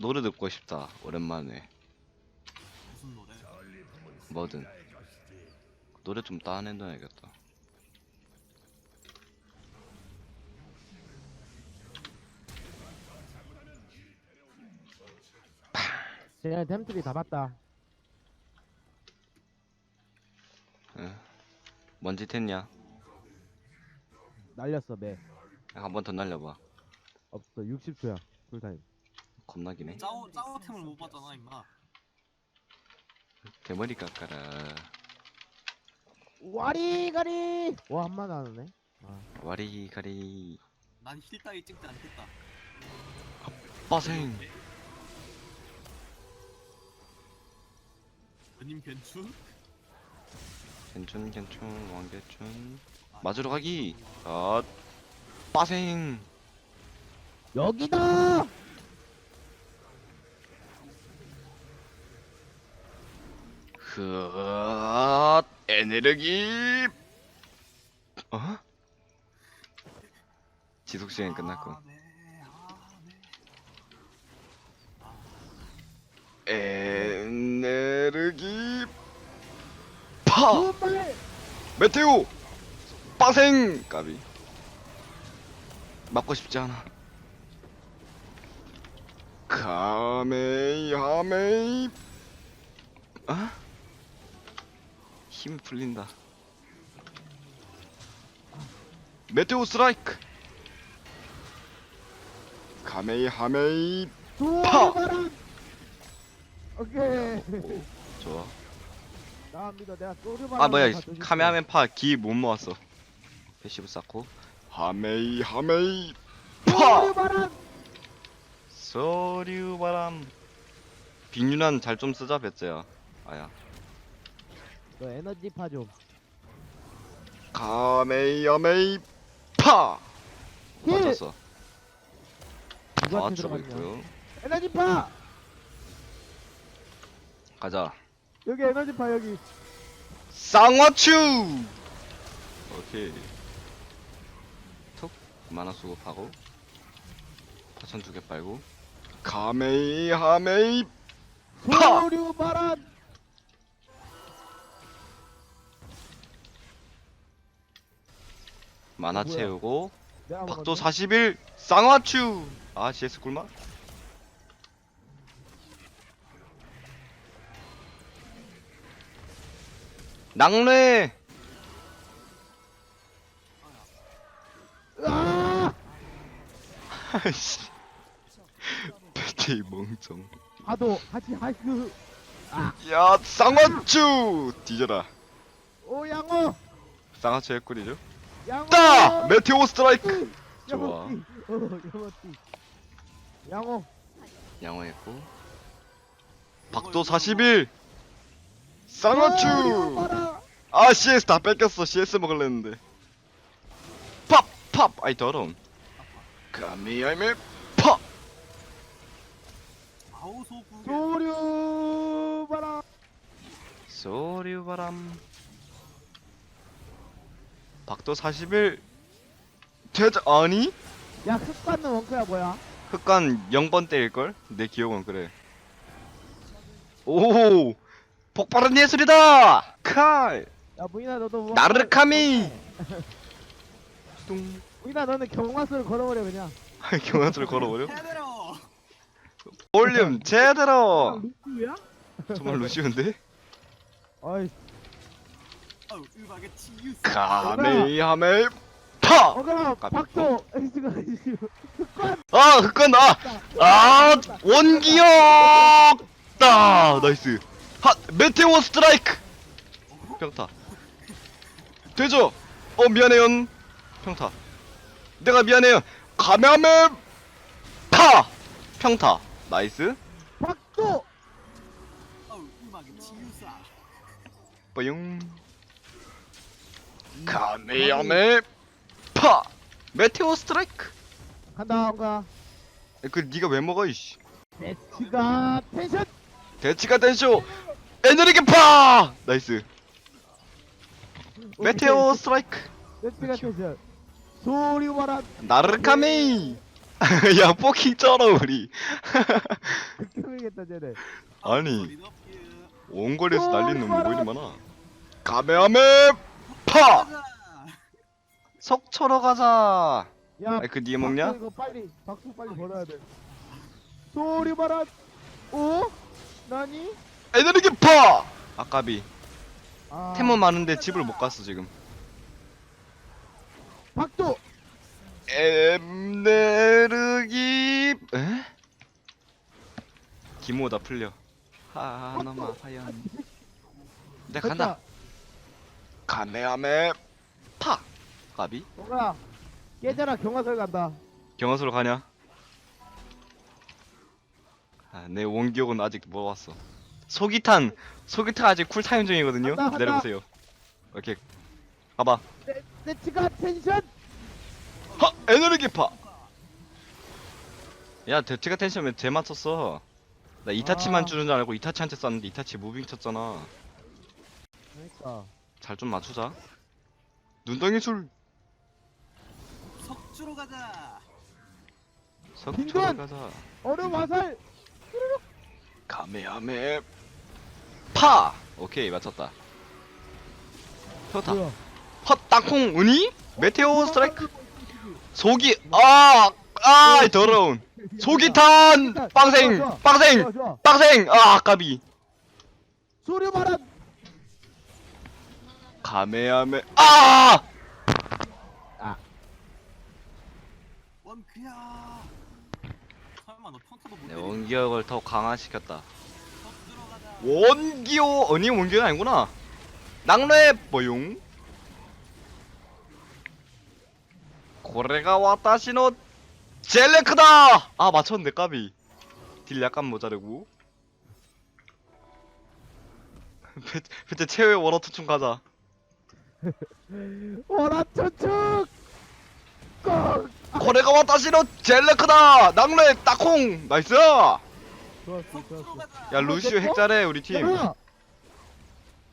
노래 듣고 싶다 오랜만에? 뭐든 노래 좀 따내놔야겠다 쟤 템트리 다 봤다. 뭔짓 했냐 날렸어 매. 한 번 더 날려봐 없어 60초야 쿨타임. 겁나기네 짜오 짜오템을 못 봤잖아 임마. 대머리 깎아라 와리가리. 와 한만 나오네. 아, 와리 가리 난힐 따위 찍지 않겠다. 빠생 연님 괜춘? 괜춘 괜춘 왕개춘 맞으러 가기 아 빠생 여기다. 흑 에너지 어? 지속 시간 끝났고. 에너지 파. 메테오 빠생 까비 맞고 싶지 않아 카메이하메이 아? 힘이 풀린다. 메테오 스트라이크! 카메이 하메이 파! 소리바람. 오케이. 좋아. 나 믿어 내가 소리바람. 아 뭐야 카메하멘 파기 못 모았어. 패시브 쌓고. 하메이 하메이 파! 소리바람. 서류 바람. 빅유난 잘 좀 쓰자 배째야. 아야 너 에너지 파 좀. 카메이 하메이 파 힐. 맞았어 다 누구한테 맞추고 들어갔냐? 있고요 에너지 파. 가자 여기 에너지 파 여기. 쌍화추 오케이 툭 만화 수급하고 파천 두 개 빨고 카메이 하메이 파! 소리바람. 만화 뭐야? 채우고 내가 박도 먹었네. 41 쌍화추 아 CS 꿀맛 낙뢰 으아! 아이씨 배테이 멍청 파도 같이 하이크. 야 쌍화추 뒤져라 오 양호. 쌍화추 해꿀이죠 양호. 따 메테오 스트라이크 좋아 양호띠. 어 양호띠. 양호. 양호했고 박도 41 쌍화추 소리바람. 아 CS 다 뺏겼어 CS 먹을랬는데 팝 팝 아이 더러운 가미야이메 팝 아우 소구. 소리바람. 소리바람 박도 41 대자 아니 야 흑받는 원크야 뭐야? 흑간 0번 때일걸? 내 기억은 그래 오 폭발은 예술이다 칼 야 무인아 너도 뭐 나르카미 뚱 무인아 너는 경마수를 걸어버려 그냥. 경화수를 걸어버려 헤드로. 볼륨 제대로 루스야? 정말 루시온데? 어이 카메이하메 파! 박도 에이스가. 아 흑간 아! 아 원기역! 따! 나이스 하! 메테오 스트라이크! 평타 되죠? 어 미안해요 평타 내가 미안해요 카메하메 파! 평타 나이스 박도. 빠용 카메하메 파! 메테오 스트라이크 간다 온가. 그 니가 왜 먹어 이씨 배치가 텐션. 대치가 된쇼 에너지 파! 나이스 메테오 스트라이크 배치가 텐션. 소리바람. 나르카메이 야 포킹 쩔어 우리 극혐이겠다 쟤네 아니. 원거리에서 어, 날리는 놈 뭐. 이리 많아 가메하메 파! 속초로 가자 야 아니 그 니가 먹냐? 박수 이거 빨리 박수 빨리 벌어야 돼 소리 봐라 오? 나니? 에너지 파! 아까비 아 템은 많은데 집을 못 갔어 지금 박도 에너기 에? 기모다 풀려 하나마 하얀 내 간다 가메하메 파! 까비? 뭐가 깨져라 경화설 간다 경화소로 가냐? 아, 내 원기옥은 아직 못 왔어. 소기탄, 소기탄 아직 쿨타임 중이거든요. 간다, 간다. 기다려보세요. 오케이, 가봐. 내, 내 치가 텐션 하, 에너지파. 야, 대치가 텐션면 쟤 맞췄어. 나 이타치만 아. 주는 줄 알고 이타치한테 쐈는데 이타치 무빙 쳤잖아. 그러니까 잘 좀 맞추자. 눈덩이 술. 석주로 가자. 석초로 빈곤! 가자. 얼음 화살 가메하메 파. 오케이 맞췄다. 좋다. 뭐야 헛 땅콩 우니? 메테오 스트라이크 속이 아아 더러운 소기탄 빵생. 빵생 좋아 좋아 빵생 아 까비 소리 봐라 가메야메 아! 원크야. 설마 너 평타도 못내 때리냐? 원기력을 더 강화시켰다. 석주로 가자. 원기호 아니 원기가 아니구나. 낙뢰 뽀용. 고래가 와타시노 젤레크다! 아 맞췄는데 까비. 딜 약간 모자르고. 그때 최후의 워러투충 가자 오라 춘축! 꼭! 고래가 와타시노 젤레크다! 낙뢰 따콩 나이스! 야 좋았어 좋았어. 루시오 핵잘해 우리 팀. 야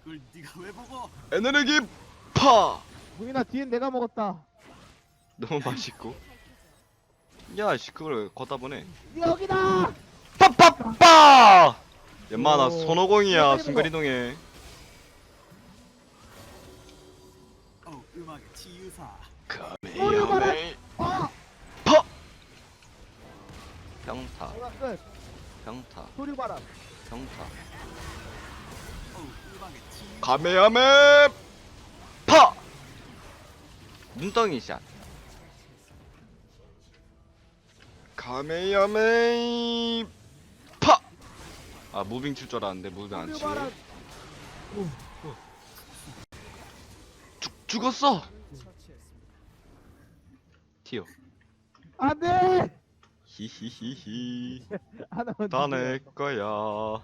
그걸 네가 왜 보고? 에너지 파! 무인아 뒤엔 내가 먹었다. 너무 맛있고. 야 씨 그걸 걷다 보네. 여기다! 빠빠빠! 연마나 오. 손오공이야 빨리 순간이동해 치유사. 가메야메 아파 평타 끝. 평타. 소리 평타. 가메야메! 파 눈덩이 샷. 가메야메! 파 아 무빙 칠 줄 알았는데 무빙 안 소리 봐라. 죽, 죽었어 튀어 안돼! 히히히히. 하나만 다내 거야.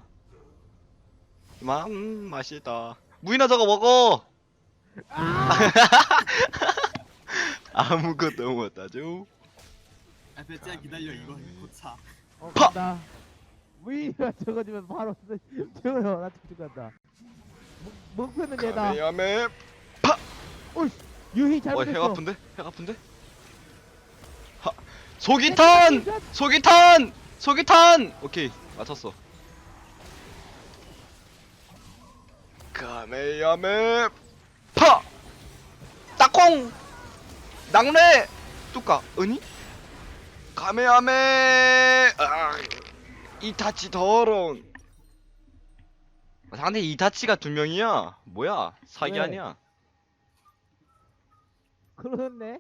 맘 맛있다. 무인아 저거 먹어! 아무것도 못하죠. 아 배짱 기다려 이거 고차. 어 파! 간다. 저거 주면 바로 저거요. 나 춘축 간다. 목- 목표는 얘다. 가메야메 오이씨 유희 어, 잘못했어. 해 아픈데? 해 아픈데? 하, 소기탄! 소기탄! 소기탄! 오케이 맞췄어 가메야메 파! 따콩! 낙뢰! 뚜까 은이? 가메야메 아, 이타치 더러운 상대 이타치가 두 명이야 뭐야 사기 왜? 아니야 그렇네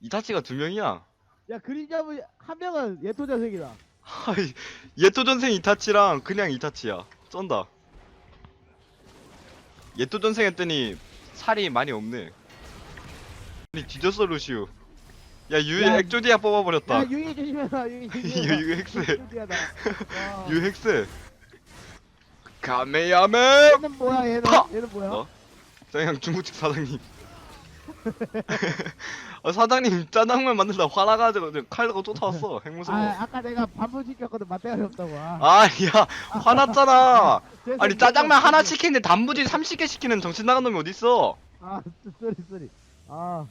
이타치가 두 명이야 야 그림자분 한 명은 예토 자색이다. 하이 예토전생 이타치랑 그냥 이타치야. 쩐다. 예토전생 했더니 살이 많이 없네. 아니 뒤졌어 루시우. 야 유이 야, 액조디아 뽑아버렸다. 야 유희 조심해라 유희 조심해라. 유- 유희 엑스. 엑스디아다. 와. 유헥스 가메야메 얘는 뭐야 얘는? 파! 얘는 뭐야? 너? 그냥 중국집 사장님 어, 사장님 짜장면 만들다 화나가지고 칼 들고 쫓아왔어. 핵무서워 아 아까 내가 반분 시켰거든. 맛대가리 없다고. 아. 아야. 화났잖아. 죄송, 아니 짜장면 하나. 시키는데 단무지 30개 시키는 정신 나간 놈이 어딨어? 아 쏘리 쏘리. 아,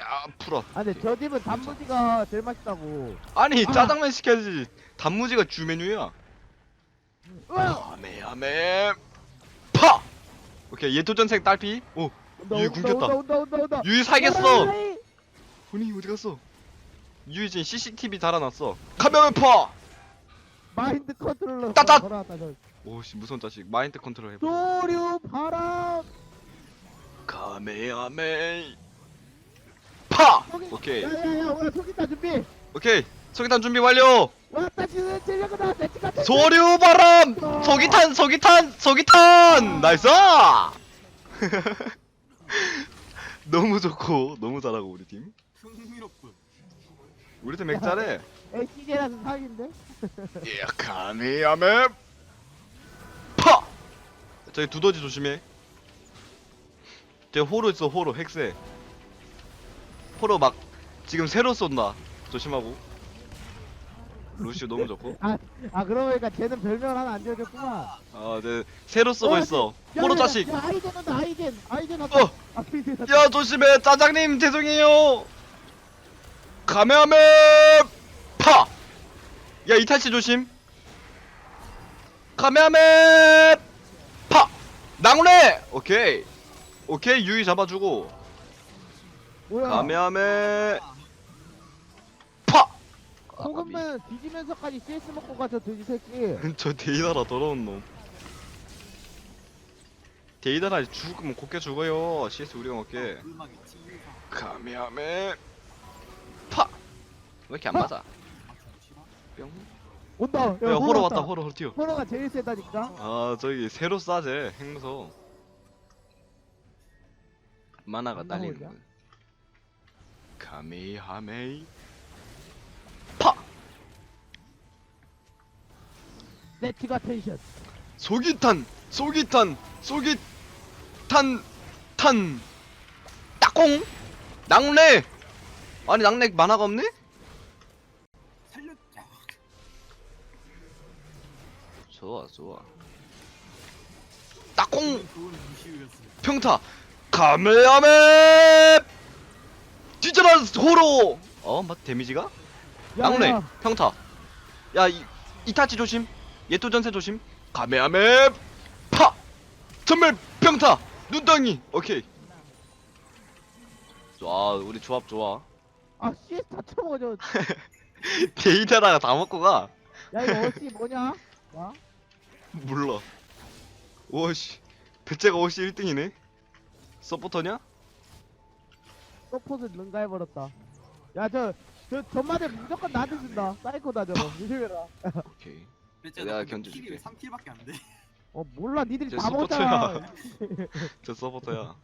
야 풀어. 아 근데 저 집은 단무지가 제일 맛있다고. 아니 아. 짜장면 시켜야지. 단무지가 주 메뉴야. 으아! 카메하메. 파! 오케이 예토전생 딸피. 오 온다, 온다, 굶겼다. 온다 온다 온다 온다. 유이 살겠어. 에이! 훈이 어디 갔어? 유이 지금 CCTV 달아놨어. 카메하메 파 마인드 컨트롤러 따따! 저 오씨 무서운 자식. 마인드 컨트롤 해봐 도류 바람! 카메하메 파 오케이. 야야야 오늘 속이다 준비! 오케이. 소기탄 준비 완료! 왔다 지금 소류 바람! 소기탄 소기탄 소기탄! 나이스! 너무 좋고 너무 잘하고 우리 팀 흥미롭군. 우리 팀 맥잘해 에 CJ라서 사기인데? 예 카메하메 파! 저기 두더지 조심해. 저 호로 있어 호로 핵세. 호로 막 지금 새로 쏜다. 조심하고. 루시오 너무 좋고. 아, 아 그러고 보니까 쟤는 별명을 하나 안 지어줬구만 아 네. 새로 쏘고 어, 있어. 야, 호로 야, 자식. 야, 아이젠 온다 아이젠. 아이젠 왔다. 어. 아이젠 왔다 야 조심해. 짜장님 죄송해요 카메하메 파! 야 이탈치 조심 카메하메 파! 낭래! 오케이 오케이 유이 잡아주고 뭐야 카메하메 파! 아, 소금은 뒤지면서까지 CS 먹고 가저 돼지 새끼. 저 데이다라 더러운 놈 데이다라 죽으면 곱게 죽어요 CS 우리가 먹게 음악의 치유사. 카메하메 파! 왜 이렇게 안 맞아? 뿅. 온다. 야, 야 호러 왔다. 왔다. 호러 호러 튀어. 호러가 제일 세다니까. 아 저기 새로 싸제 행무서 만화가 나오냐? 거 카메하메 파! 네티가 텐션. 소기탄 소기탄 소기탄 탄. 딱콩 낙뢰! 아니 낙뢰 만화가 없네? 좋아 좋아. 딱콩! 좋은 무시우였습니다. 평타! 카메하메 뒤져라 호로! 어? 맞 데미지가? 야, 야, 평타. 야 이, 이타치 조심. 예토 전세 조심. 카메하메 파! 전멸 평타! 눈덩이! 오케이. 좋아 우리 조합 좋아. 아 CS 다 쳐먹어 저야 데이터라가 다 먹고 가. 이거 어찌 뭐냐? 와 몰라. 오씨 배째가 오씨 1등이네? 서포터냐? 서폿을 능가해버렸다. 야 저 저 전마대 무조건 나한테 준다. 사이코다 저거 조심해라. 오케이. 배째 내가. 킬이 3킬밖에 안 돼. 어 몰라. 니들이 쟤다 먹었잖아 서포터야. 저 서포터야.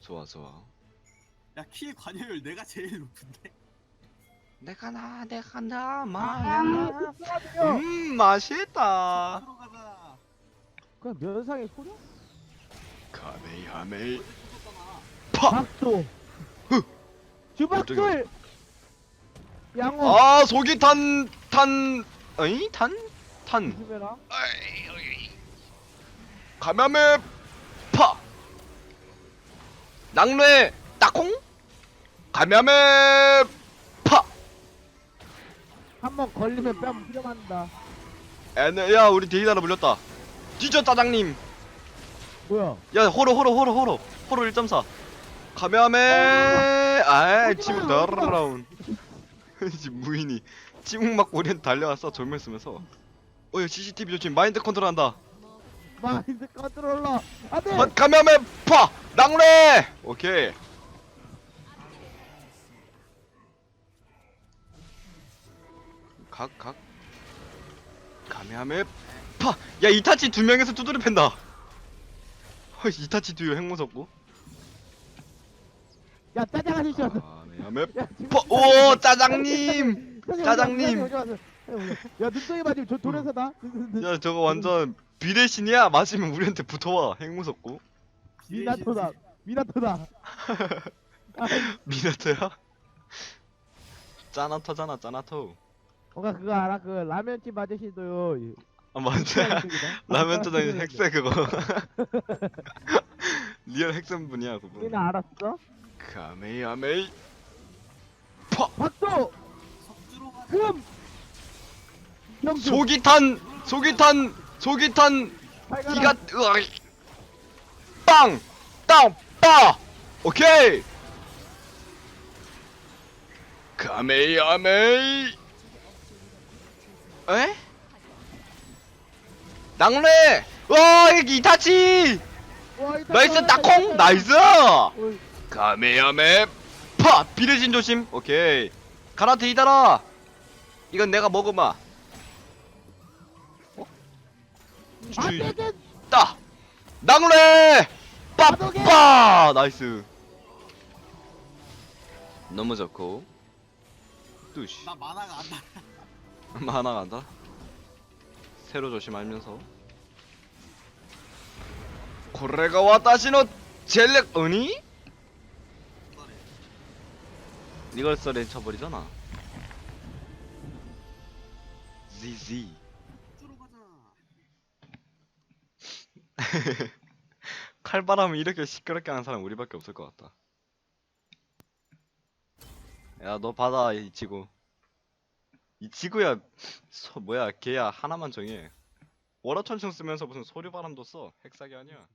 좋아 좋아. 야, 킬 관여율 내가 제일 높은데. 내가 나 내가 나아 마야 습관이요 음 맛있다. 그냥 면상에 소려? 카메하메. 파! 박도 주박술 양호. 아 속이 탄탄 어이? 탄? 탄. 조심해라? 카메하메 파! 낙뢰 딱콩? 카메하메 파 한 번 걸리면 뺨 후려맞는다. 에네 야 우리 데이다라 물렸다. 뒤져 짜장님. 뭐야? 야 호러 호러 호러 호러 호러 1.4 카메하메 아이 지금. 너라운 지금 무인이 찌묵 맞고 우리한테 달려왔어 전멸 쓰면서. 어야 CCTV 조심. 마인드 컨트롤한다. 마인드 컨트롤러. 안돼! 어, 카메하메 파! 낙뢰 오케이 각각. 카메하메 파 야 이타치 두 명에서 두드려 팬다. 어, 이타치 두요 핵 무섭고. 야 짜장 아저씨 왔어 야, 지금 파, 오 짜장님. 짜장님. 야 눈덩이 맞으면 저 돌에서다 야 저거 완전 비대신이야? 맞으면 우리한테 붙어와 핵 무섭고. 미나토다. 미나토다. 아, 미나토야? 짜나토잖아 짜나토 뭔가 그거 알아? 그 라면집 아저씨도요 이- 아 맞아. 라면 아, 핵세 그거. 리얼 핵센 분이야 그분 우리는 알았어? 카메하메 박도 경주 소기탄 속이 탄 속이 탄. 팔가라. 기가 으아 빵! 땅! 빠! 오케이! 카메야메이 에? 낭래! 와 이기 이타치! 나이스 딱콩! 나이스! 어이, 카메야메 파! 비례진 조심 오케이 가라테 이달아 이건 내가 먹으마 어? 따! 낭래! 빠빠! 나이스 너무 좋고 뚜시 나 만화가 안 나. 하나 간다 새로 조심하면서 고레가 와다시노 젤렉? 그래. 이걸 써렌 쳐버리잖아 ZZ. 칼바람을 이렇게 시끄럽게 하는 사람 우리밖에 없을 것 같다 야 너 받아 이 지구 이 지구야 소, 뭐야 걔야 하나만 정해. 월화천층 쓰면서 무슨 소류바람도 써. 핵사기 아니야